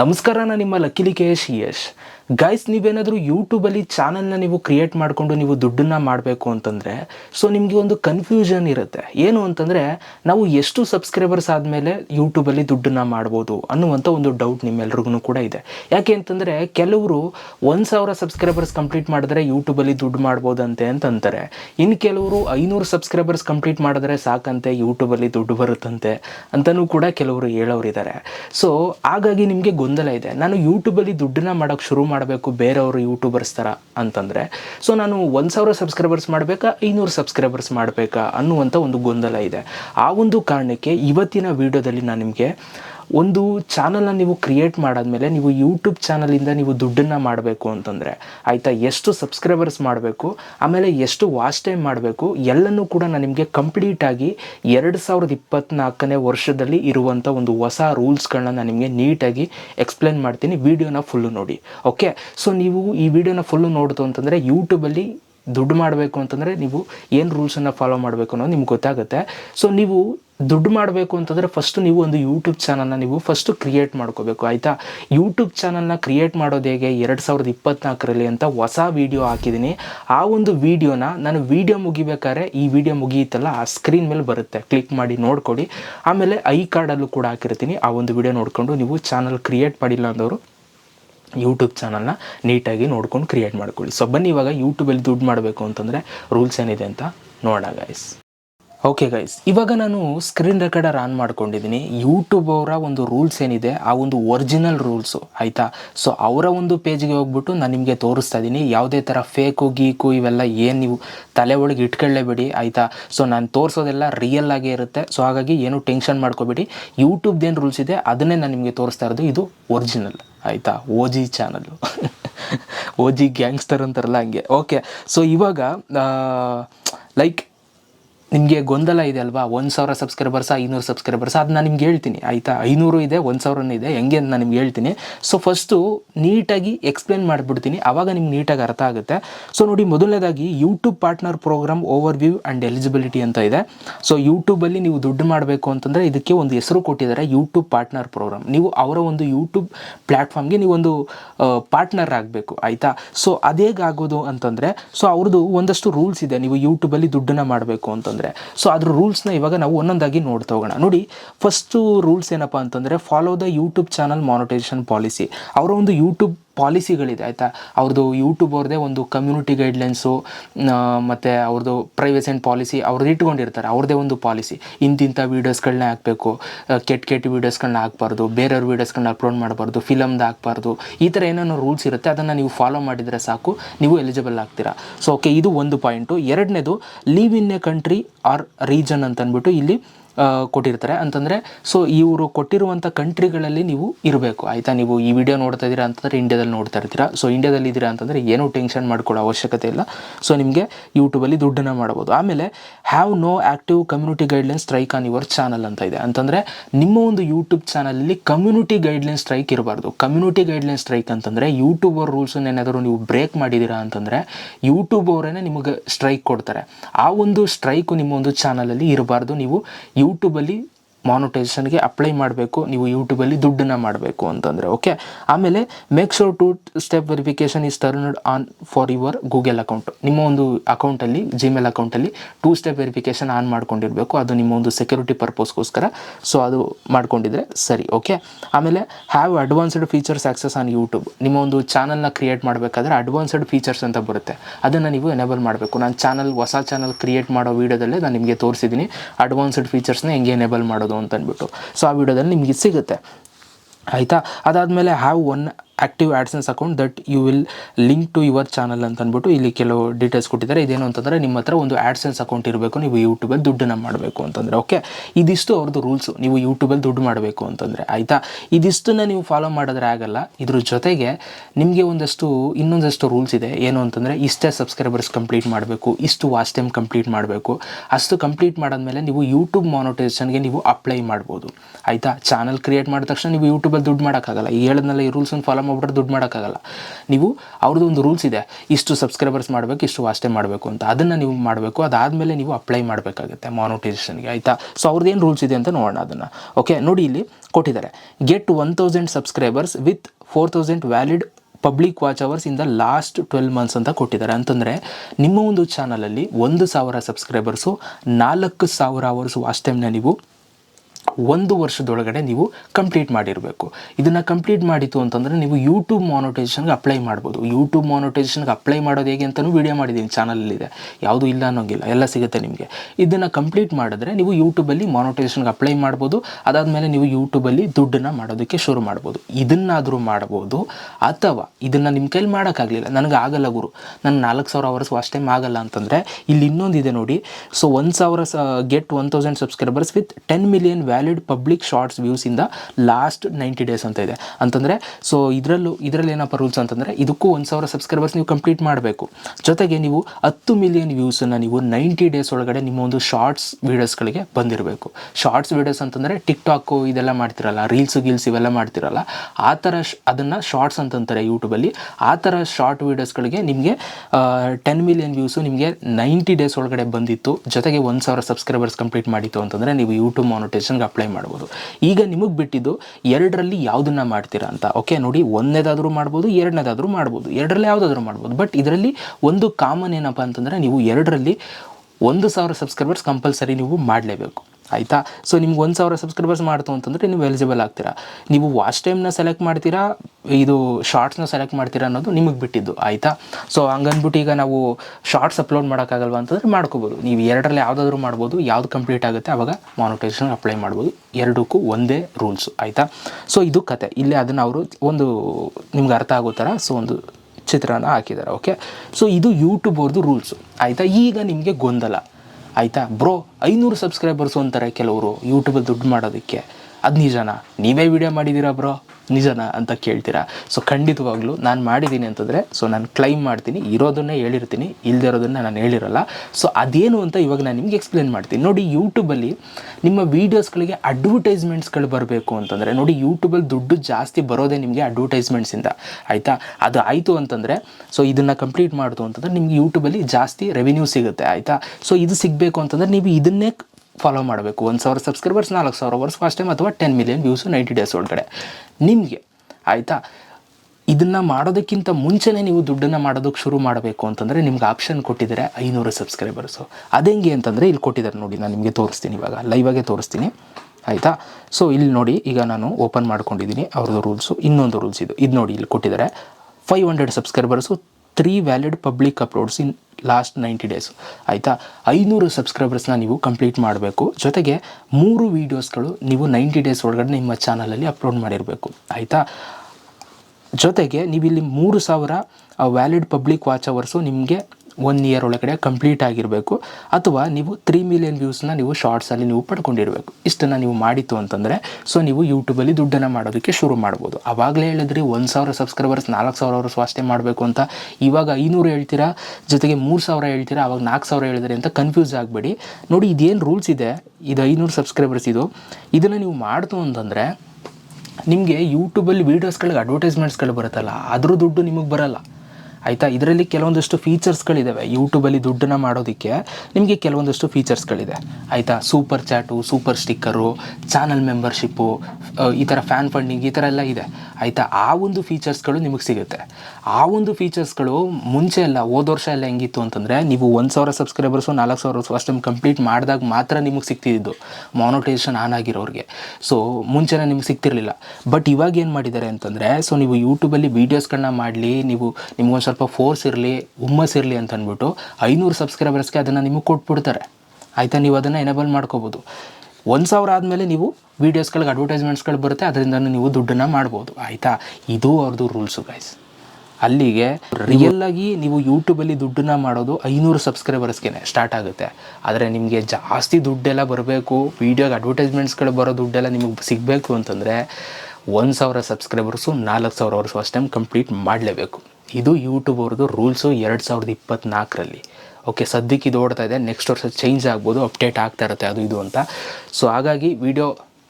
ನಮಸ್ಕಾರ ನಾನು ನಿಮ್ಮ ಲಕ್ಕಿಲಿ ಕೆ ಯಶ್ ಗೈಸ್ ನೀವೇನಾದರೂ ಯೂಟ್ಯೂಬಲ್ಲಿ ಚಾನಲ್ನ ನೀವು ಕ್ರಿಯೇಟ್ ಮಾಡಿಕೊಂಡು ನೀವು ದುಡ್ಡನ್ನು ಮಾಡಬೇಕು ಅಂತಂದರೆ ಸೊ ನಿಮಗೆ ಒಂದು ಕನ್ಫ್ಯೂಷನ್ ಇರುತ್ತೆ. ಏನು ಅಂತಂದರೆ, ನಾವು ಎಷ್ಟು ಸಬ್ಸ್ಕ್ರೈಬರ್ಸ್ ಆದಮೇಲೆ ಯೂಟ್ಯೂಬಲ್ಲಿ ದುಡ್ಡನ್ನು ಮಾಡ್ಬೋದು ಅನ್ನುವಂಥ ಒಂದು ಡೌಟ್ ನಿಮ್ಮೆಲ್ರಿಗೂ ಕೂಡ ಇದೆ. ಯಾಕೆ ಅಂತಂದರೆ, ಕೆಲವರು ಒಂದು ಸಾವಿರ ಸಬ್ಸ್ಕ್ರೈಬರ್ಸ್ ಕಂಪ್ಲೀಟ್ ಮಾಡಿದ್ರೆ ಯೂಟ್ಯೂಬಲ್ಲಿ ದುಡ್ಡು ಮಾಡ್ಬೋದಂತೆ ಅಂತ ಅಂತಾರೆ. ಇನ್ನು ಕೆಲವರು ಐನೂರು ಸಬ್ಸ್ಕ್ರೈಬರ್ಸ್ ಕಂಪ್ಲೀಟ್ ಮಾಡಿದ್ರೆ ಸಾಕಂತೆ ಯೂಟ್ಯೂಬಲ್ಲಿ ದುಡ್ಡು ಬರುತ್ತಂತೆ ಅಂತಲೂ ಕೂಡ ಕೆಲವರು ಹೇಳೋರಿದ್ದಾರೆ. ಸೊ ಹಾಗಾಗಿ ನಿಮಗೆ ಗೊಂದಲ ಇದೆ. ನಾನು ಯೂಟ್ಯೂಬಲ್ಲಿ ದುಡ್ಡನ್ನ ಮಾಡೋಕ್ಕೆ ಶುರು ಮಾಡಬೇಕು ಬೇರೆಯವರು ಯೂಟ್ಯೂಬರ್ಸ್ ಥರ ಅಂತಂದರೆ ಸೊ ನಾನು ಒಂದು ಸಾವಿರ ಸಬ್ಸ್ಕ್ರೈಬರ್ಸ್ ಮಾಡಬೇಕಾ, ಐನೂರು ಸಬ್ಸ್ಕ್ರೈಬರ್ಸ್ ಮಾಡಬೇಕಾ ಅನ್ನುವಂಥ ಒಂದು ಗೊಂದಲ ಇದೆ. ಆ ಒಂದು ಕಾರಣಕ್ಕೆ ಇವತ್ತಿನ ವಿಡಿಯೋದಲ್ಲಿ ನಾನು ನಿಮಗೆ ಒಂದು ಚಾನಲ್ನ ನೀವು ಕ್ರಿಯೇಟ್ ಮಾಡಾದ್ಮೇಲೆ ನೀವು ಯೂಟ್ಯೂಬ್ ಚಾನಲಿಂದ ನೀವು ದುಡ್ಡನ್ನು ಮಾಡಬೇಕು ಅಂತಂದರೆ, ಆಯಿತಾ? ಎಷ್ಟು ಸಬ್ಸ್ಕ್ರೈಬರ್ಸ್ ಮಾಡಬೇಕು, ಆಮೇಲೆ ಎಷ್ಟು ವಾಚ್ ಟೈಮ್ ಮಾಡಬೇಕು, ಎಲ್ಲನೂ ಕೂಡ ನಾನು ನಿಮಗೆ ಕಂಪ್ಲೀಟಾಗಿ ಎರಡು ಸಾವಿರದ ಇಪ್ಪತ್ತ್ನಾಲ್ಕನೇ ವರ್ಷದಲ್ಲಿ ಇರುವಂಥ ಒಂದು ಹೊಸ ರೂಲ್ಸ್ಗಳನ್ನ ನಾನು ನಿಮಗೆ ನೀಟಾಗಿ ಎಕ್ಸ್ಪ್ಲೇನ್ ಮಾಡ್ತೀನಿ. ವಿಡಿಯೋನ ಫುಲ್ಲು ನೋಡಿ. ಓಕೆ ಸೊ ನೀವು ಈ ವಿಡಿಯೋನ ಫುಲ್ಲು ನೋಡ್ತು ಅಂತಂದರೆ ಯೂಟ್ಯೂಬಲ್ಲಿ ದುಡ್ಡು ಮಾಡಬೇಕು ಅಂತಂದರೆ ನೀವು ಏನು ರೂಲ್ಸನ್ನು ಫಾಲೋ ಮಾಡಬೇಕು ಅನ್ನೋದು ನಿಮ್ಗೆ ಗೊತ್ತಾಗುತ್ತೆ. ಸೊ ನೀವು ದುಡ್ಡು ಮಾಡಬೇಕು ಅಂತಂದರೆ ಫಸ್ಟು ನೀವು ಒಂದು ಯೂಟ್ಯೂಬ್ ಚಾನಲ್ನ ನೀವು ಫಸ್ಟು ಕ್ರಿಯೇಟ್ ಮಾಡ್ಕೋಬೇಕು, ಆಯಿತಾ? ಯೂಟ್ಯೂಬ್ ಚಾನಲ್ನ ಕ್ರಿಯೇಟ್ ಮಾಡೋದು ಹೇಗೆ? ಎರಡು ಸಾವಿರದ ಇಪ್ಪತ್ನಾಲ್ಕರಲ್ಲಿ ಅಂತ ಹೊಸ ವೀಡಿಯೋ ಹಾಕಿದ್ದೀನಿ ಆ ಒಂದು ವೀಡಿಯೋನ ನಾನು ವೀಡಿಯೋ ಮುಗಿಬೇಕಾದ್ರೆ ಈ ವಿಡಿಯೋ ಮುಗಿಯುತ್ತಲ್ಲ ಆ ಸ್ಕ್ರೀನ್ ಮೇಲೆ ಬರುತ್ತೆ. ಕ್ಲಿಕ್ ಮಾಡಿ ನೋಡ್ಕೊಡಿ. ಆಮೇಲೆ ಐ ಕಾರ್ಡಲ್ಲೂ ಕೂಡ ಹಾಕಿರ್ತೀನಿ. ಆ ಒಂದು ವಿಡಿಯೋ ನೋಡಿಕೊಂಡು ನೀವು ಚಾನಲ್ ಕ್ರಿಯೇಟ್ ಮಾಡಿಲ್ಲ ಅಂದವರು ಯೂಟ್ಯೂಬ್ ಚಾನಲ್ನ ನೀಟಾಗಿ ನೋಡ್ಕೊಂಡು ಕ್ರಿಯೇಟ್ ಮಾಡ್ಕೊಳ್ಳಿ. ಸೊ ಬನ್ನಿ ಇವಾಗ ಯೂಟ್ಯೂಬಲ್ಲಿ ದುಡ್ಡು ಮಾಡಬೇಕು ಅಂತಂದರೆ ರೂಲ್ಸ್ ಏನಿದೆ ಅಂತ ನೋಡೋಣ ಗೈಸ್ ಓಕೆ ಗೈಸ್ ಇವಾಗ ನಾನು ಸ್ಕ್ರೀನ್ ರೆಕಾರ್ಡರ್ ಆನ್ ಮಾಡ್ಕೊಂಡಿದ್ದೀನಿ ಯೂಟ್ಯೂಬ್ ಅವರ ಒಂದು ರೂಲ್ಸ್ ಏನಿದೆ, ಆ ಒಂದು ಒರಿಜಿನಲ್ ರೂಲ್ಸು ಆಯಿತಾ? ಸೊ ಅವರ ಒಂದು ಪೇಜ್ಗೆ ಹೋಗ್ಬಿಟ್ಟು ನಾನು ನಿಮಗೆ ತೋರಿಸ್ತಾ ಇದ್ದೀನಿ ಯಾವುದೇ ಥರ ಫೇಕು ಗೀಕು ಇವೆಲ್ಲ ಏನು ನೀವು ತಲೆ ಒಳಗೆ ಇಟ್ಕೊಳ್ಳೇಬೇಡಿ, ಆಯಿತಾ? ಸೊ ನಾನು ತೋರಿಸೋದೆಲ್ಲ ರಿಯಲ್ ಆಗೇ ಇರುತ್ತೆ. ಸೊ ಹಾಗಾಗಿ ಏನು ಟೆನ್ಷನ್ ಮಾಡ್ಕೋಬೇಡಿ. ಯೂಟ್ಯೂಬ್ದೇನು ರೂಲ್ಸ್ ಇದೆ, ಅದನ್ನೇ ನಾನು ನಿಮಗೆ ತೋರಿಸ್ತಾ ಇರೋದು. ಇದು ಒರಿಜಿನಲ್ ಆಯಿತಾ? O G channel O G gangster ಅಂತಾರಲ್ಲ ಹಂಗೆ. ಓಕೆ ಸೊ ಇವಾಗ ಲೈಕ್ ನಿಮಗೆ ಗೊಂದಲ ಇದೆ ಅಲ್ವಾ? ಒಂದು ಸಾವಿರ ಸಬ್ಸ್ಕ್ರೈಬರ್ಸ್ ಐನೂರು ಸಬ್ಸ್ಕ್ರೈಬರ್ಸ್ ಅದು ನಾನು ನಿಮ್ಗೆ ಹೇಳ್ತೀನಿ, ಆಯಿತಾ? ಐನೂರು ಇದೆ, ಒಂದು ಸಾವಿರನೂ ಇದೆ, ಹೆಂಗೆ ಅಂತ ನಾನು ನಿಮ್ಗೆ ಹೇಳ್ತೀನಿ. ಸೊ ಫಸ್ಟು ನೀಟಾಗಿ ಎಕ್ಸ್ಪ್ಲೇನ್ ಮಾಡಿಬಿಡ್ತೀನಿ ಆವಾಗ ನಿಮ್ಗೆ ನೀಟಾಗಿ ಅರ್ಥ ಆಗುತ್ತೆ. ಸೊ ನೋಡಿ, ಮೊದಲನೇದಾಗಿ YouTube partner programme overview and eligibility ಅಂತ ಇದೆ. ಸೊ ಯೂಟ್ಯೂಬಲ್ಲಿ ನೀವು ದುಡ್ಡು ಮಾಡಬೇಕು ಅಂತಂದರೆ ಇದಕ್ಕೆ ಒಂದು ಹೆಸರು ಕೊಟ್ಟಿದ್ದಾರೆ ಯೂಟ್ಯೂಬ್ ಪಾರ್ಟ್ನರ್ ಪ್ರೋಗ್ರಾಮ್ ನೀವು ಅವರ ಒಂದು ಯೂಟ್ಯೂಬ್ ಪ್ಲ್ಯಾಟ್ಫಾರ್ಮ್ಗೆ ನೀವೊಂದು ಪಾರ್ಟ್ನರ್ ಆಗಬೇಕು, ಆಯಿತಾ? ಸೊ ಅದೇಗಾಗೋದು ಅಂತಂದರೆ ಸೊ ಅವ್ರದ್ದು ಒಂದಷ್ಟು ರೂಲ್ಸ್ ಇದೆ, ನೀವು ಯೂಟ್ಯೂಬಲ್ಲಿ ದುಡ್ಡನ್ನು ಮಾಡಬೇಕು ಅಂತಂದರೆ. ಸೊ ಅದ್ರ ರೂಲ್ಸ್ನ ಇವಾಗ ನಾವು ಒಂದೊಂದಾಗಿ ನೋಡ್ತಾ ಹೋಗೋಣ. ನೋಡಿ ಫಸ್ಟು ರೂಲ್ಸ್ ಏನಪ್ಪ ಅಂತಂದರೆ follow the YouTube channel monetisation policy ಅವರ ಒಂದು ಯೂಟ್ಯೂಬ್ ಪಾಲಿಸಿಗಳಿದೆ, ಆಯಿತಾ? ಅವ್ರದ್ದು ಯೂಟ್ಯೂಬ್ ಅವ್ರದ್ದೇ ಒಂದು ಕಮ್ಯುನಿಟಿ ಗೈಡ್ಲೈನ್ಸು ಮತ್ತು ಅವ್ರದ್ದು ಪ್ರೈವೇಸಿ ಆ್ಯಂಡ್ ಪಾಲಿಸಿ ಅವ್ರದ್ದು ಇಟ್ಕೊಂಡಿರ್ತಾರೆ. ಅವ್ರದ್ದೇ ಒಂದು ಪಾಲಿಸಿ ಇಂತಿಂಥ ವೀಡಿಯೋಸ್ಗಳನ್ನ ಹಾಕಬೇಕು ಕೆಟ್ಟ ಕೆಟ್ಟ ವೀಡಿಯೋಸ್ಗಳನ್ನ ಹಾಕ್ಬಾರ್ದು, ಬೇರೆಯವ್ರ ವೀಡಿಯೋಸ್ಗಳನ್ನ ಅಪ್ಲೋಡ್ ಮಾಡಬಾರ್ದು ಫಿಲಮ್ದು ಹಾಕ್ಬಾರ್ದು, ಈ ಥರ ಏನೇನೋ ರೂಲ್ಸ್ ಇರುತ್ತೆ, ಅದನ್ನು ನೀವು ಫಾಲೋ ಮಾಡಿದರೆ ಸಾಕು, ನೀವು ಎಲಿಜಿಬಲ್ ಆಗ್ತೀರಾ. ಸೊ ಓಕೆ ಇದು ಒಂದು ಪಾಯಿಂಟು ಎರಡನೇದು live in a country or region ಅಂತಂದ್ಬಿಟ್ಟು ಇಲ್ಲಿ ಕೊಟ್ಟಿರ್ತಾರೆ. ಅಂತಂದರೆ ಸೊ ಇವರು ಕೊಟ್ಟಿರುವಂಥ ಕಂಟ್ರಿಗಳಲ್ಲಿ ನೀವು ಇರಬೇಕು. ಆಯಿತಾ? ನೀವು ಈ ವಿಡಿಯೋ ನೋಡ್ತಾ ಇದ್ದೀರಾ ಅಂತಂದರೆ ಇಂಡಿಯಾದಲ್ಲಿ ನೋಡ್ತಾ ಇರ್ತೀರಾ. ಸೊ ಇಂಡಿಯಾದಲ್ಲಿ ಇದ್ದೀರಾ ಅಂತಂದರೆ ಏನೂ ಟೆನ್ಷನ್ ಮಾಡ್ಕೊಳ್ಳೋ ಅವಶ್ಯಕತೆ ಇಲ್ಲ. ಸೊ ನಿಮಗೆ ಯೂಟ್ಯೂಬಲ್ಲಿ ದುಡ್ಡನ್ನು ಮಾಡ್ಬೋದು. ಆಮೇಲೆ have no active community guidelines strike on your channel ಅಂತ ಇದೆ. ಅಂತಂದರೆ, ನಿಮ್ಮ ಒಂದು ಯೂಟ್ಯೂಬ್ ಚಾನಲಲ್ಲಿ ಕಮ್ಯುನಿಟಿ ಗೈಡ್ಲೈನ್ ಸ್ಟ್ರೈಕ್ ಇರಬಾರ್ದು. ಕಮ್ಯುನಿಟಿ ಗೈಡ್ಲೈನ್ ಸ್ಟ್ರೈಕ್ ಅಂತಂದರೆ ಯೂಟ್ಯೂಬರ್ ರೂಲ್ಸನ್ನು ಏನಾದರೂ ನೀವು ಬ್ರೇಕ್ ಮಾಡಿದ್ದೀರಾ ಅಂತಂದರೆ ಯೂಟ್ಯೂಬ್ ಅವರೇ ನಿಮಗೆ ಸ್ಟ್ರೈಕ್ ಕೊಡ್ತಾರೆ. ಆ ಒಂದು ಸ್ಟ್ರೈಕು ನಿಮ್ಮ ಒಂದು ಚಾನಲಲ್ಲಿ ಇರಬಾರ್ದು. ನೀವು ಯೂಟ್ಯೂಬಲ್ಲಿ ಮಾನಿಟೈಸೇಷನ್ಗೆ ಅಪ್ಲೈ ಮಾಡಬೇಕು, ನೀವು ಯೂಟ್ಯೂಬಲ್ಲಿ ದುಡ್ಡನ್ನ ಮಾಡಬೇಕು ಅಂತಂದರೆ ಓಕೆ ಆಮೇಲೆ make sure two step verification is turned on for your Google account ನಿಮ್ಮ ಒಂದು ಅಕೌಂಟಲ್ಲಿ ಜಿಮೇಲ್ ಅಕೌಂಟಲ್ಲಿ ಟೂ ಸ್ಟೆಪ್ ವೆರಿಫಿಕೇಶನ್ ಆನ್ ಮಾಡ್ಕೊಂಡಿರಬೇಕು. ಅದು ನಿಮ್ಮ ಒಂದು ಸೆಕ್ಯೂರಿಟಿ ಪರ್ಪಸ್ಗೋಸ್ಕರ ಸೊ ಅದು ಮಾಡ್ಕೊಂಡಿದ್ರೆ ಸರಿ ಓಕೆ ಆಮೇಲೆ have advanced features access on YouTube ನಿಮ್ಮ ಒಂದು ಚಾನಲ್ನ ಕ್ರಿಯೇಟ್ ಮಾಡಬೇಕಾದ್ರೆ ಅಡ್ವಾನ್ಸ್ಡ್ ಫೀಚರ್ಸ್ ಅಂತ ಬರುತ್ತೆ. ಅದನ್ನು ನೀವು ಎನೇಬಲ್ ಮಾಡಬೇಕು. ನಾನು ಚಾನಲ್ ಹೊಸ ಚಾನಲ್ ಕ್ರಿಯೇಟ್ ಮಾಡೋ ವೀಡಿಯೋದಲ್ಲೇ ನಾನು ನಿಮಗೆ ತೋರಿಸಿದ್ದೀನಿ ಅಡ್ವಾನ್ಸ್ಡ್ ಫೀಚರ್ಸ್ನ ಹೆಂಗೆ ಎನೇಬಲ್ ಮಾಡೋದು ಅಂತ ಅಂದ್ಬಿಟ್ಟು. ಸೊ ಆ ವಿಡಿಯೋದಲ್ಲಿ ನಿಮಗೆ ಸಿಗುತ್ತೆ. ಆಯಿತಾ? ಅದಾದಮೇಲೆ have one active AdSense account that you will link to your channel ಅಂತ ಅಂದ್ಬಿಟ್ಟು ಇಲ್ಲಿ ಕೆಲವು ಡೀಟೇಲ್ಸ್ ಕೊಟ್ಟಿದ್ದಾರೆ. ಇದೇನು ಅಂತಂದರೆ ನಿಮ್ಮ ಹತ್ರ ಒಂದು ಆ್ಯಡ್ಸೆನ್ಸ್ ಅಕೌಂಟ್ ಇರಬೇಕು. ನೀವು ಯೂಟ್ಯೂಬಲ್ಲಿ ದುಡ್ಡನ್ನು ಮಾಡಬೇಕು ಅಂತಂದರೆ ಓಕೆ ಇದಿಷ್ಟು ಅವ್ರದ್ದು ರೂಲ್ಸು ನೀವು ಯೂಟ್ಯೂಬಲ್ಲಿ ದುಡ್ಡು ಮಾಡಬೇಕು ಅಂತಂದರೆ, ಆಯಿತಾ? ಇದಿಷ್ಟನ್ನು ನೀವು ಫಾಲೋ ಮಾಡಿದ್ರೆ ಆಗಲ್ಲ. ಇದ್ರ ಜೊತೆಗೆ ನಿಮಗೆ ಒಂದಷ್ಟು, ಇನ್ನೊಂದಷ್ಟು ರೂಲ್ಸ್ ಇದೆ. ಏನು ಅಂತಂದರೆ, ಇಷ್ಟೇ ಸಬ್ಸ್ಕ್ರೈಬರ್ಸ್ ಕಂಪ್ಲೀಟ್ ಮಾಡಬೇಕು, ಇಷ್ಟು ವಾಚ್ ಟೈಮ್ ಕಂಪ್ಲೀಟ್ ಮಾಡಬೇಕು. ಅಷ್ಟು ಕಂಪ್ಲೀಟ್ ಮಾಡಾದ್ಮೇಲೆ ನೀವು ಯೂಟ್ಯೂಬ್ ಮಾನಿಟೈಸೇಷನ್ಗೆ ನೀವು ಅಪ್ಲೈ ಮಾಡ್ಬೋದು. ಆಯಿತಾ? ಚಾನಲ್ ಕ್ರಿಯೇಟ್ ಮಾಡಿದ ತಕ್ಷಣ ನೀವು ಯೂಟ್ಯೂಬಲ್ಲಿ ದುಡ್ಡು ಮಾಡೋಕ್ಕಾಗಲ್ಲ. ಈ ಹೇಳಿದ್ನಲ್ಲ ಈ ರೂಲ್ಸನ್ನು ಫಾಲೋ ಮಾಡ್ಬಿಟ್ರೆ ದುಡ್ಡು ಮಾಡೋಕ್ಕಾಗಲ್ಲ. ನೀವು ಅವ್ರದ್ದು ಒಂದು ರೂಲ್ಸ್ ಇದೆ, ಇಷ್ಟು ಸಬ್ಸ್ಕ್ರೈಬರ್ಸ್ ಮಾಡಬೇಕು, ಇಷ್ಟು ಅಷ್ಟೇ ಮಾಡಬೇಕು ಅಂತ. ಅದನ್ನು ನೀವು ಮಾಡಬೇಕು, ಅದಾದಮೇಲೆ ನೀವು ಅಪ್ಲೈ ಮಾಡಬೇಕಾಗುತ್ತೆ ಮಾನಿಟೈಸೇಷನ್ಗೆ ಆಯಿತಾ? ಸೊ ಅವ್ರದ್ದು ಏನು ರೂಲ್ಸ್ ಇದೆ ಅಂತ ನೋಡೋಣ ಅದನ್ನು. ಓಕೆ ನೋಡಿ ಇಲ್ಲಿ ಕೊಟ್ಟಿದ್ದಾರೆ. Get one thousand subscribers with four thousand valid public watch hours in the last twelve months ಅಂತ ಕೊಟ್ಟಿದ್ದಾರೆ. ಅಂತಂದರೆ, ನಿಮ್ಮ ಒಂದು ಚಾನಲಲ್ಲಿ ಒಂದು ಸಾವಿರ ಸಬ್ಸ್ಕ್ರೈಬರ್ಸು ನಾಲ್ಕು ಸಾವಿರ ಅವರ್ಸ್ ವಾಚ್ ಟೈಮ್ನ ನೀವು ಒಂದು ವರ್ಷದೊಳಗಡೆ ನೀವು ಕಂಪ್ಲೀಟ್ ಮಾಡಿರಬೇಕು. ಇದನ್ನು ಕಂಪ್ಲೀಟ್ ಮಾಡಿತು ಅಂತಂದರೆ ನೀವು ಯೂಟ್ಯೂಬ್ ಮಾನಿಟೈಸೇಷನ್ಗೆ ಅಪ್ಲೈ ಮಾಡ್ಬೋದು. ಯೂಟ್ಯೂಬ್ ಮಾನಿಟೈಸೇಷನ್ಗೆ ಅಪ್ಲೈ ಮಾಡೋದು ಹೇಗೆ ಅಂತಲೂ ವೀಡಿಯೋ ಮಾಡಿದ್ದೀನಿ ಚಾನಲಲ್ಲಿದೆ ಯಾವುದೂ ಇಲ್ಲ ಅನ್ನೋಂಗಿಲ್ಲ, ಎಲ್ಲ ಸಿಗುತ್ತೆ ನಿಮಗೆ. ಇದನ್ನು ಕಂಪ್ಲೀಟ್ ಮಾಡಿದ್ರೆ ನೀವು ಯೂಟ್ಯೂಬಲ್ಲಿ ಮಾನಿಟೈಸೇಷನ್ಗೆ ಅಪ್ಲೈ ಮಾಡ್ಬೋದು. ಅದಾದಮೇಲೆ ನೀವು ಯೂಟ್ಯೂಬಲ್ಲಿ ದುಡ್ಡನ್ನು ಮಾಡೋದಕ್ಕೆ ಶುರು ಮಾಡ್ಬೋದು. ಇದನ್ನಾದರೂ ಮಾಡ್ಬೋದು, ಅಥವಾ ಇದನ್ನು ನಿಮ್ಮ ಕೈಲಿ ಮಾಡೋಕ್ಕಾಗಲಿಲ್ಲ. ನನಗೆ ಆಗಲ್ಲ ಗುರು. ನನ್ನ ನಾಲ್ಕು ಸಾವಿರ ಅವರ್ಸ್ ವಾಚ್ ಟೈಮ್ ಆಗಲ್ಲ ಅಂತಂದರೆ, ಇಲ್ಲಿ ಇನ್ನೊಂದಿದೆ ನೋಡಿ. ಸೊ ಒಂದು ಸಾವಿರ get one thousand subscribers with ten million valid public shorts views ಇಂದ ಲಾಸ್ಟ್ ನೈಂಟಿ ಡೇಸ್ ಅಂತ ಇದೆ. ಅಂತಂದರೆ ಸೊ ಇದರಲ್ಲೂ, ಇದರಲ್ಲಿ ಏನಪ್ಪ ರೂಲ್ಸ್ ಅಂತಂದರೆ, ಇದಕ್ಕೂ ಒಂದು ಸಾವಿರ ಸಬ್ಸ್ಕ್ರೈಬರ್ಸ್ ನೀವು ಕಂಪ್ಲೀಟ್ ಮಾಡಬೇಕು. ಜೊತೆಗೆ ನೀವು ಹತ್ತು ಮಿಲಿಯನ್ ವ್ಯೂಸನ್ನು ನೀವು ನೈಂಟಿ ಡೇಸ್ ಒಳಗಡೆ ನಿಮ್ಮ ಒಂದು ಶಾರ್ಟ್ಸ್ ವೀಡಿಯೋಸ್ಗಳಿಗೆ ಬಂದಿರಬೇಕು. ಶಾರ್ಟ್ಸ್ ವೀಡಿಯೋಸ್ ಅಂತಂದರೆ ಟಿಕ್ಟಾಕು ಇದೆಲ್ಲ ಮಾಡ್ತಿರಲ್ಲ ರೀಲ್ಸ್ ಗೀಲ್ಸ್ ಇವೆಲ್ಲ ಮಾಡ್ತಿರಲ್ಲ. ಆ ಥರ ಶ್ ಅದನ್ನು ಶಾರ್ಟ್ಸ್ ಅಂತಂತಾರೆ ಯೂಟ್ಯೂಬಲ್ಲಿ ಆ ಥರ ಶಾರ್ಟ್ ವೀಡಿಯೋಸ್ಗಳಿಗೆ ನಿಮಗೆ ಟೆನ್ ಮಿಲಿಯನ್ ವ್ಯೂಸು ನಿಮಗೆ ನೈಂಟಿ ಡೇಸ್ ಒಳಗಡೆ ಬಂದಿತ್ತು. ಜೊತೆಗೆ ಒಂದು ಸಾವಿರ ಸಬ್ಸ್ಕ್ರೈಬರ್ಸ್ ಕಂಪ್ಲೀಟ್ ಮಾಡಿತ್ತು ಅಂತಂದರೆ ನೀವು ಯೂಟ್ಯೂಬ್ ಮಾನಿಟೇಷನ್ಗೆ ಅಪ್ಲೈ ಮಾಡ್ಬೋದು. ಈಗ ನಿಮಗೆ ಬಿಟ್ಟಿದ್ದು ಎರಡರಲ್ಲಿ ಯಾವುದನ್ನ ಮಾಡ್ತೀರಾ ಅಂತ. ಓಕೆ ನೋಡಿ, ಒಂದೇದಾದರೂ ಮಾಡ್ಬೋದು, ಎರಡನೇದಾದರೂ ಮಾಡ್ಬೋದು. ಎರಡರಲ್ಲಿ ಯಾವುದಾದ್ರೂ ಮಾಡ್ಬೋದು. ಬಟ್ ಇದರಲ್ಲಿ ಒಂದು ಕಾಮನ್ ಏನಪ್ಪ ಅಂತಂದರೆ ನೀವು ಎರಡರಲ್ಲಿ ಒಂದು ಸಾವಿರ ಸಬ್ಸ್ಕ್ರೈಬರ್ಸ್ ಕಂಪಲ್ಸರಿ ನೀವು ಮಾಡಲೇಬೇಕು. ಆಯಿತಾ? ಸೊ ನಿಮ್ಗೆ ಒಂದು ಸಾವಿರ ಸಬ್ಸ್ಕ್ರೈಬರ್ಸ್ ಮಾಡ್ತು ಅಂತಂದರೆ ನೀವು ಎಲಿಜಿಬಲ್ ಆಗ್ತೀರಾ. ನೀವು ವಾಚ್ ಟೈಮ್ನ ಸೆಲೆಕ್ಟ್ ಮಾಡ್ತೀರಾ, ಇದು ಶಾರ್ಟ್ಸ್ನ ಸೆಲೆಕ್ಟ್ ಮಾಡ್ತೀರಾ ಅನ್ನೋದು ನಿಮಗೆ ಬಿಟ್ಟಿದ್ದು, ಆಯಿತಾ? ಸೊ ಹಂಗನ್ಬಿಟ್ಟು ಈಗ ನಾವು ಶಾರ್ಟ್ಸ್ ಅಪ್ಲೋಡ್ ಮಾಡೋಕ್ಕಾಗಲ್ವ ಅಂತಂದರೆ ಮಾಡ್ಕೋಬೋದು. ನೀವು ಎರಡರಲ್ಲಿ ಯಾವುದಾದ್ರೂ ಮಾಡ್ಬೋದು, ಯಾವ್ದು ಕಂಪ್ಲೀಟ್ ಆಗುತ್ತೆ ಆವಾಗ ಮಾನಿಟೈಸೇಷನ್ ಅಪ್ಲೈ ಮಾಡ್ಬೋದು. ಎರಡಕ್ಕೂ ಒಂದೇ ರೂಲ್ಸು ಆಯಿತಾ? ಸೊ ಇದು ಕತೆ. ಇಲ್ಲೇ ಅದನ್ನು ಅವರು ಒಂದು ನಿಮ್ಗೆ ಅರ್ಥ ಆಗೋ ಥರ ಸೊ ಒಂದು ಚಿತ್ರನ ಹಾಕಿದ್ದಾರೆ ಓಕೆ ಸೊ ಇದು ಯೂಟ್ಯೂಬ್ ಅವ್ರದ್ದು ರೂಲ್ಸು ಆಯಿತಾ? ಈಗ ನಿಮಗೆ ಗೊಂದಲ. ಆಯಿತಾ? ಬ್ರೋ ಐನೂರು ಸಬ್ಸ್ಕ್ರೈಬರ್ಸು ಅಂತಾರೆ ಕೆಲವರು ಯೂಟ್ಯೂಬಲ್ಲಿ ದುಡ್ಡು ಮಾಡೋದಕ್ಕೆ. ಅದು ನಿಜನಾ? ನೀವೇ ವಿಡಿಯೋ ಮಾಡಿದ್ದೀರಾ ಬ್ರೋ ನಿಜನಾ ಅಂತ ಕೇಳ್ತೀರಾ? ಸೊ ಖಂಡಿತವಾಗ್ಲೂ ನಾನು ಮಾಡಿದ್ದೀನಿ ಅಂತಂದರೆ ಸೊ ನಾನು ಕ್ಲೈಮ್ ಮಾಡ್ತೀನಿ, ಇರೋದನ್ನೇ ಹೇಳಿರ್ತೀನಿ ಇಲ್ಲದೇ ಇರೋದನ್ನ ನಾನು ಹೇಳಿರಲ್ಲ. ಸೊ ಅದೇನು ಅಂತ ಇವಾಗ ನಾನು ನಿಮ್ಗೆ ಎಕ್ಸ್ಪ್ಲೇನ್ ಮಾಡ್ತೀನಿ. ನೋಡಿ ಯೂಟ್ಯೂಬಲ್ಲಿ ನಿಮ್ಮ ವೀಡಿಯೋಸ್ಗಳಿಗೆ ಅಡ್ವರ್ಟೈಸ್ಮೆಂಟ್ಸ್ಗಳು ಬರಬೇಕು ಅಂತಂದರೆ, ನೋಡಿ ಯೂಟ್ಯೂಬಲ್ಲಿ ದುಡ್ಡು ಜಾಸ್ತಿ ಬರೋದೇ ನಿಮಗೆ ಅಡ್ವರ್ಟೈಸ್ಮೆಂಟ್ಸಿಂದ ಆಯಿತಾ? ಅದು ಆಯಿತು ಅಂತಂದರೆ ಸೊ ಇದನ್ನು ಕಂಪ್ಲೀಟ್ ಮಾಡಿತು ಅಂತಂದರೆ ನಿಮಗೆ ಯೂಟ್ಯೂಬಲ್ಲಿ ಜಾಸ್ತಿ ರೆವಿನ್ಯೂ ಸಿಗುತ್ತೆ, ಆಯಿತಾ? ಸೊ ಇದು ಸಿಗಬೇಕು ಅಂತಂದರೆ ನೀವು ಇದನ್ನೇ ಫಾಲೋ ಮಾಡಬೇಕು. ಒಂದು ಸಾವಿರ ಸಬ್ಸ್ಕ್ರೈಬರ್ಸ್ ನಾಲ್ಕು ಸಾವಿರ ಅವರ್ಸ್ ಫಸ್ಟ್ ಟೈಮ್ ಅಥವಾ ten million views ninety days ಒಳಗಡೆ. ನಿಮಗೆ, ಆಯಿತಾ? ಇದನ್ನು ಮಾಡೋದಕ್ಕಿಂತ ಮುಂಚೆನೇ ನೀವು ದುಡ್ಡನ್ನು ಮಾಡೋದಕ್ಕೆ ಶುರು ಮಾಡಬೇಕು ಅಂತಂದರೆ ನಿಮ್ಗೆ ಆಪ್ಷನ್ ಕೊಟ್ಟಿದ್ದಾರೆ ಐನೂರು ಸಬ್ಸ್ಕ್ರೈಬರ್ಸು ಅದೆಂಗೆ ಅಂತಂದರೆ ಇಲ್ಲಿ ಕೊಟ್ಟಿದ್ದಾರೆ ನೋಡಿ, ನಾನು ನಿಮಗೆ ತೋರಿಸ್ತೀನಿ ಇವಾಗ. ಲೈವಾಗೆ ತೋರಿಸ್ತೀನಿ. ಆಯಿತಾ? ಸೊ ಇಲ್ಲಿ ನೋಡಿ, ಈಗ ನಾನು ಓಪನ್ ಮಾಡ್ಕೊಂಡಿದ್ದೀನಿ. ಅವ್ರದ್ದು ರೂಲ್ಸು ಇನ್ನೊಂದು ರೂಲ್ಸ್ ಇದು. ಇದು ನೋಡಿ, ಇಲ್ಲಿ ಕೊಟ್ಟಿದ್ದಾರೆ. Five hundred subscribers three valid public uploads in last ninety days ಆಯಿತಾ? ಐನೂರು ಸಬ್ಸ್ಕ್ರೈಬರ್ಸ್ನ ನೀವು ಕಂಪ್ಲೀಟ್ ಮಾಡಬೇಕು. ಜೊತೆಗೆ ಮೂರು ವೀಡಿಯೋಸ್ಗಳು ನೀವು ನೈಂಟಿ ಡೇಸ್ ಒಳಗಡೆ ನಿಮ್ಮ ಚಾನಲಲ್ಲಿ ಅಪ್ಲೋಡ್ ಮಾಡಿರಬೇಕು. ಆಯಿತಾ? ಜೊತೆಗೆ ನೀವಿಲ್ಲಿ ಮೂರು ಸಾವಿರ ವ್ಯಾಲಿಡ್ ಪಬ್ಲಿಕ್ ವಾಚ್ ಅವರ್ಸು ನಿಮಗೆ ಒನ್ ಇಯರ್ ಒಳಗಡೆ ಕಂಪ್ಲೀಟ್ ಆಗಿರಬೇಕು. ಅಥವಾ ನೀವು ತ್ರೀ ಮಿಲಿಯನ್ ವ್ಯೂಸ್ನ ನೀವು ಶಾರ್ಟ್ಸಲ್ಲಿ ನೀವು ಪಡ್ಕೊಂಡಿರಬೇಕು. ಇಷ್ಟನ್ನು ನೀವು ಮಾಡಿತ್ತು ಅಂತಂದರೆ ಸೊ ನೀವು ಯೂಟ್ಯೂಬಲ್ಲಿ ದುಡ್ಡನ್ನು ಮಾಡೋದಕ್ಕೆ ಶುರು ಮಾಡ್ಬೋದು. ಆವಾಗಲೇ ಹೇಳಿದ್ರಿ, ಒಂದು ಸಾವಿರ ಸಬ್ಸ್ಕ್ರೈಬರ್ಸ್ ನಾಲ್ಕು ಸಾವಿರ ಅವರ್ಸ್ ಅಷ್ಟೇ ಮಾಡಬೇಕು ಅಂತ. ಇವಾಗ ಐನೂರು ಹೇಳ್ತೀರಾ, ಜೊತೆಗೆ ಮೂರು ಸಾವಿರ ಹೇಳ್ತೀರಾ, ಅವಾಗ ನಾಲ್ಕು ಸಾವಿರ ಹೇಳಿದ್ರಿ ಅಂತ ಕನ್ಫ್ಯೂಸ್ ಆಗಬೇಡಿ. ನೋಡಿ, ಇದೇನು ರೂಲ್ಸ್ ಇದೆ? ಇದು ಐನೂರು ಸಬ್ಸ್ಕ್ರೈಬರ್ಸ್ ಇದು. ಇದನ್ನು ನೀವು ಮಾಡ್ತು ಅಂತಂದರೆ, ನಿಮಗೆ ಯೂಟ್ಯೂಬಲ್ಲಿ ವೀಡಿಯೋಸ್ಗಳಿಗೆ ಅಡ್ವರ್ಟೈಸ್ಮೆಂಟ್ಸ್ಗಳು ಬರುತ್ತಲ್ಲ, ಅದ್ರ ದುಡ್ಡು ನಿಮಗೆ ಬರಲ್ಲ. ಆಯಿತಾ? ಇದರಲ್ಲಿ ಕೆಲವೊಂದಷ್ಟು ಫೀಚರ್ಸ್ಗಳಿದ್ದಾವೆ ಯೂಟ್ಯೂಬಲ್ಲಿ ದುಡ್ಡನ್ನು ಮಾಡೋದಕ್ಕೆ ನಿಮಗೆ ಕೆಲವೊಂದಷ್ಟು ಫೀಚರ್ಸ್ಗಳಿದೆ ಆಯಿತಾ? Super chat super sticker channel membership ಈ ಥರ ಫ್ಯಾನ್ ಫಂಡಿಂಗ್ ಈ ಥರ ಎಲ್ಲ ಇದೆ. ಆಯಿತಾ? ಆ ಒಂದು ಫೀಚರ್ಸ್ಗಳು ನಿಮಗೆ ಸಿಗುತ್ತೆ. ಆ ಒಂದು ಫೀಚರ್ಸ್ಗಳು ಮುಂಚೆ ಎಲ್ಲ ಹೋದ ವರ್ಷ ಎಲ್ಲ ಹೆಂಗಿತ್ತು ಅಂತಂದರೆ ನೀವು ಒಂದು ಸಾವಿರ ಸಬ್ಸ್ಕ್ರೈಬರ್ಸು ನಾಲ್ಕು ಸಾವಿರ ಫಸ್ಟ್ ಟೈಮ್ ಕಂಪ್ಲೀಟ್ ಮಾಡಿದಾಗ ಮಾತ್ರ ನಿಮಗೆ ಸಿಗ್ತಿದ್ದು. ಮಾನೋಟೈಸೇಷನ್ ಆನ್ ಆಗಿರೋರಿಗೆ. ಸೊ ಮುಂಚೆನೇ ನಿಮ್ಗೆ ಸಿಗ್ತಿರಲಿಲ್ಲ. ಬಟ್ ಇವಾಗ ಏನು ಮಾಡಿದ್ದಾರೆ ಅಂತಂದರೆ ಸೊ ನೀವು ಯೂಟ್ಯೂಬಲ್ಲಿ ವೀಡಿಯೋಸ್ಗಳನ್ನ ಮಾಡಲಿ, ನೀವು ನಿಮ್ಗೊಂದು ಸ್ವಲ್ಪ ಫೋರ್ಸ್ ಇರಲಿ, ಹುಮ್ಮಸ್ ಇರಲಿ ಅಂತ ಅಂದ್ಬಿಟ್ಟು ಐನೂರು ಸಬ್ಸ್ಕ್ರೈಬರ್ಸ್ಗೆ ಅದನ್ನು ನಿಮಗೆ ಕೊಟ್ಬಿಡ್ತಾರೆ. ಆಯಿತಾ? ನೀವು ಅದನ್ನು ಎನೇಬಲ್ ಮಾಡ್ಕೋಬೋದು. ಒಂದು ಸಾವಿರ ಆದಮೇಲೆ ನೀವು ವೀಡಿಯೋಸ್ಗಳಿಗೆ ಅಡ್ವರ್ಟೈಸ್ಮೆಂಟ್ಸ್ಗಳು ಬರುತ್ತೆ ಅದರಿಂದ ನೀವು ದುಡ್ಡನ್ನು ಮಾಡ್ಬೋದು. ಆಯಿತಾ? ಇದು ಅವ್ರದ್ದು ರೂಲ್ಸು ಗೈಸ್ ಅಲ್ಲಿಗೆ ರಿಯಲ್ ಆಗಿ ನೀವು ಯೂಟ್ಯೂಬಲ್ಲಿ ದುಡ್ಡನ್ನ ಮಾಡೋದು ಐನೂರು ಸಬ್ಸ್ಕ್ರೈಬರ್ಸ್ಗೆ ಸ್ಟಾರ್ಟ್ ಆಗುತ್ತೆ. ಆದರೆ ನಿಮಗೆ ಜಾಸ್ತಿ ದುಡ್ಡೆಲ್ಲ ಬರಬೇಕು ವೀಡಿಯೋಗೆ ಅಡ್ವರ್ಟೈಸ್ಮೆಂಟ್ಸ್ಗಳು ಬರೋ ದುಡ್ಡೆಲ್ಲ ನಿಮಗೆ ಸಿಗಬೇಕು ಅಂತಂದರೆ ಒಂದು ಸಾವಿರ ಸಬ್ಸ್ಕ್ರೈಬರ್ಸು ನಾಲ್ಕು ಸಾವಿರ ವರ್ಷ ಫಸ್ಟ್ ಟೈಮ್ ಕಂಪ್ಲೀಟ್ ಮಾಡಲೇಬೇಕು. ಇದು ಯೂಟ್ಯೂಬ್ ಅವ್ರದ್ದು ರೂಲ್ಸು ಎರಡು ಸಾವಿರದ ಇಪ್ಪತ್ತ್ನಾಲ್ಕರಲ್ಲಿ ಓಕೆ ಸದ್ಯಕ್ಕೆ ಇದು ಓಡ್ತಾ ಇದೆ. ನೆಕ್ಸ್ಟ್ ವರ್ಷ ಚೇಂಜ್ ಆಗ್ಬೋದು ಅಪ್ಡೇಟ್ ಆಗ್ತಾ ಇರುತ್ತೆ ಅದು ಇದು ಅಂತ. ಸೊ ಹಾಗಾಗಿ ವಿಡಿಯೋ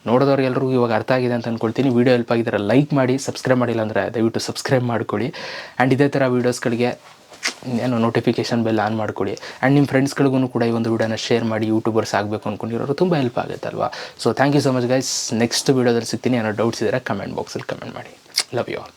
ನೋಡಿದವ್ರಿಗೆ ಎಲ್ಲರಿಗೂ ಇವಾಗ ಅರ್ಥ ಆಗಿದೆ ಅಂತ ಅಂದ್ಕೊಳ್ತೀನಿ ವೀಡಿಯೋ ಹೆಲ್ಪ್ ಆಗಿದ್ದಾರೆ ಲೈಕ್ ಮಾಡಿ ಸಬ್ಸ್ಕ್ರೈಬ್ ಮಾಡಿಲ್ಲ ಅಂದರೆ ದಯವಿಟ್ಟು ಸಬ್ಸ್ಕ್ರೈಬ್ ಮಾಡ್ಕೊಳ್ಳಿ. ಆ್ಯಂಡ್ ಇದೇ ಥರ ವೀಡಿಯೋಸ್ಗಳಿಗೆ ಏನು ನೋಟಿಫಿಕೇಷನ್ ಬೆಲ್ ಆನ್ ಮಾಡ್ಕೊಳ್ಳಿ. ಆ್ಯಂಡ್ ನಿಮ್ಮ ಫ್ರೆಂಡ್ಸ್ಗಳಿಗೂ ಕೂಡ ಈ ಒಂದು ವೀಡಿಯೋನ ಶೇರ್ ಮಾಡಿ ಯೂಟ್ಯೂಬರ್ಸ್ ಆಗಬೇಕು ಅಂದ್ಕೊಂಡಿರೋರು ತುಂಬ help ಆಗುತ್ತಲ್ವಾ? So thank you so much guys next ವೀಡಿಯೋದಲ್ಲಿ ಸಿಗ್ತೀನಿ. ಏನೋ ಡೌಟ್ಸ್ ಇದ್ದರೆ ಕಮೆಂಟ್ ಬಾಕ್ಸಲ್ಲಿ ಕಮೆಂಟ್ ಮಾಡಿ. Love you all